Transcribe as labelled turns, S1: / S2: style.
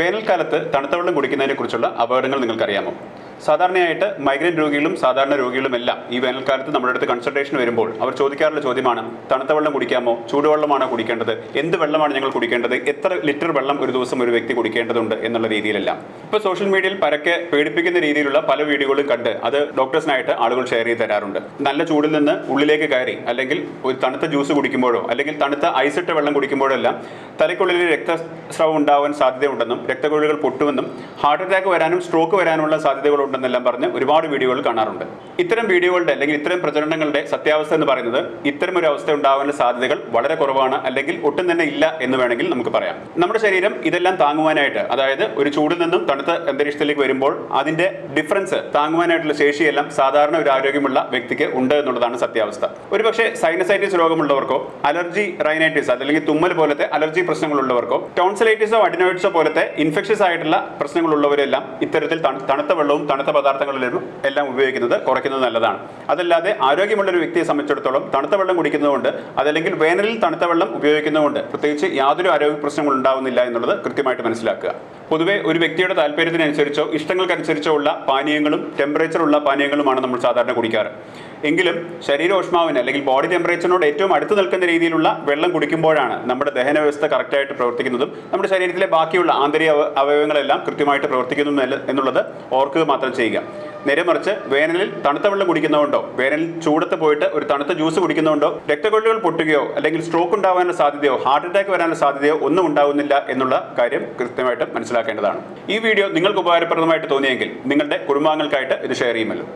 S1: വേനൽക്കാലത്ത് തണുത്ത വെള്ളം കുടിക്കുന്നതിനെ കുറിച്ചുള്ള അപകടങ്ങൾ നിങ്ങൾക്കറിയാമോ? സാധാരണയായിട്ട് മൈഗ്രൈൻ രോഗികളും സാധാരണ രോഗികളും എല്ലാം ഈ വേനൽക്കാലത്ത് നമ്മുടെ അടുത്ത് കൺസൾട്ടേഷൻ വരുമ്പോൾ അവർ ചോദിക്കാറുള്ള ചോദ്യമാണ് തണുത്ത വെള്ളം കുടിക്കാമോ? ചൂടുവെള്ളമാണോ കുടിക്കേണ്ടത്? എന്ത് വെള്ളമാണ് ഞങ്ങൾ കുടിക്കേണ്ടത്? എത്ര ലിറ്റർ വെള്ളം ഒരു ദിവസം ഒരു വ്യക്തി കുടിക്കേണ്ടതുണ്ട്? എന്നുള്ള രീതിയിലെല്ലാം. ഇപ്പോൾ സോഷ്യൽ മീഡിയയിൽ പരക്കെ പേടിപ്പിക്കുന്ന രീതിയിലുള്ള പല വീഡിയോകളും കണ്ട് അത് ഡോക്ടേഴ്സിനായിട്ട് ആളുകൾ ഷെയർ ചെയ്ത് തരാറുണ്ട്. നല്ല ചൂടിൽ നിന്ന് ഉള്ളിലേക്ക് കയറി അല്ലെങ്കിൽ ഒരു തണുത്ത ജ്യൂസ് കുടിക്കുമ്പോഴോ അല്ലെങ്കിൽ തണുത്ത ഐസിട്ട വെള്ളം കുടിക്കുമ്പോഴോ എല്ലാം തലയ്ക്കുള്ളിൽ രക്തസ്രാവം ഉണ്ടാവാൻ സാധ്യതയുണ്ടെന്നും രക്തക്കുഴലുകൾ പൊട്ടുമെന്നും ഹാർട്ട് അറ്റാക്ക് വരാനും സ്ട്രോക്ക് വരാനുള്ള സാധ്യതകളുണ്ടെന്നെല്ലാം പറഞ്ഞ് ഒരുപാട് വീഡിയോകൾ കാണാറുണ്ട്. ഇത്തരം വീഡിയോകളുടെ അല്ലെങ്കിൽ ഇത്തരം പ്രചരണങ്ങളുടെ സത്യാവസ്ഥ എന്ന് പറയുന്നത് ഇത്തരം ഒരു അവസ്ഥ ഉണ്ടാവാനുള്ള സാധ്യതകൾ വളരെ കുറവാണ് അല്ലെങ്കിൽ ഒട്ടും തന്നെ ഇല്ല എന്ന് വേണമെങ്കിൽ നമുക്ക് പറയാം. നമ്മുടെ ശരീരം ഇതെല്ലാം താങ്ങുവാനായിട്ട് അതായത് ഒരു ചൂടിൽ നിന്നും തണുത്ത അന്തരീക്ഷത്തിലേക്ക് വരുമ്പോൾ അതിന്റെ ഡിഫറൻസ് താങ്ങുവാനായിട്ടുള്ള ശേഷിയെല്ലാം സാധാരണ ഒരു ആരോഗ്യമുള്ള വ്യക്തിക്ക് ഉണ്ട് എന്നുള്ളതാണ് സത്യാവസ്ഥ. ഒരുപക്ഷെ സൈനസൈറ്റിസ് രോഗമുള്ളവർക്കോ അലർജി റൈനൈറ്റിസ് അല്ലെങ്കിൽ തുമ്മൽ പോലത്തെ അലർജി പ്രശ്നങ്ങളുള്ളവർക്കോ ടോൺസിലൈറ്റിസോ അഡിനോയിഡ്സോ പോലത്തെ ഇൻഫെക്ഷസ് ആയിട്ടുള്ള പ്രശ്നങ്ങളുള്ളവരെല്ലാം ഇത്തരത്തിൽ തണു- തണുത്ത വെള്ളവും തണുത്ത പദാർത്ഥങ്ങളിലും എല്ലാം ഉപയോഗിക്കുന്നത് കുറയ്ക്കുന്നത് നല്ലതാണ്. അതല്ലാതെ ആരോഗ്യമുള്ള ഒരു വ്യക്തിയെ സംബന്ധിച്ചിടത്തോളം തണുത്ത വെള്ളം കുടിക്കുന്നതുകൊണ്ട് അതല്ലെങ്കിൽ വേനലിൽ തണുത്ത വെള്ളം ഉപയോഗിക്കുന്നതുകൊണ്ട് പ്രത്യേകിച്ച് യാതൊരു ആരോഗ്യ പ്രശ്നങ്ങളും ഉണ്ടാവുന്നില്ല എന്നുള്ളത് കൃത്യമായിട്ട് മനസ്സിലാക്കുക. പൊതുവെ ഒരു വ്യക്തിയുടെ താല്പര്യത്തിനനുസരിച്ചോ ഇഷ്ടങ്ങൾക്കനുസരിച്ചോ ഉള്ള പാനീയങ്ങളും ടെമ്പറേച്ചർ ഉള്ള പാനീയങ്ങളുമാണ് നമ്മൾ സാധാരണ കുടിക്കാറ്. എങ്കിലും ശരീരോഷ്മാവിന് അല്ലെങ്കിൽ ബോഡി ടെമ്പറേച്ചറിനോട് ഏറ്റവും അടുത്ത് നിൽക്കുന്ന രീതിയിലുള്ള വെള്ളം കുടിക്കുമ്പോഴാണ് നമ്മുടെ ദഹന വ്യവസ്ഥ കറക്റ്റായിട്ട് പ്രവർത്തിക്കുന്നതും നമ്മുടെ ശരീരത്തിലെ ബാക്കിയുള്ള ആന്തരിക അവയവങ്ങളെല്ലാം കൃത്യമായിട്ട് പ്രവർത്തിക്കുന്നു എന്നുള്ളത് ഓർക്കുക മാത്രം ചെയ്യുക. നേരെ മറിച്ച് വേനലിൽ തണുത്ത വെള്ളം കുടിക്കുന്നതുകൊണ്ടോ വേനലിൽ ചൂടത്ത് പോയിട്ട് ഒരു തണുത്ത ജ്യൂസ് കുടിക്കുന്നതുകൊണ്ടോ രക്തക്കൊള്ളുകൾ പൊട്ടുകയോ അല്ലെങ്കിൽ സ്ട്രോക്ക് ഉണ്ടാകാനുള്ള സാധ്യതയോ ഹാർട്ട് അറ്റാക്ക് വരാനുള്ള സാധ്യതയോ ഒന്നും ഉണ്ടാകുന്നില്ല എന്നുള്ള കാര്യം കൃത്യമായിട്ട് മനസ്സിലാക്കേണ്ടതാണ്. ഈ വീഡിയോ നിങ്ങൾക്ക് ഉപകാരപ്രദമായിട്ട് തോന്നിയെങ്കിൽ നിങ്ങളുടെ കുടുംബാംഗങ്ങൾക്കായിട്ട് ഇത് ഷെയർ ചെയ്യുമല്ലോ.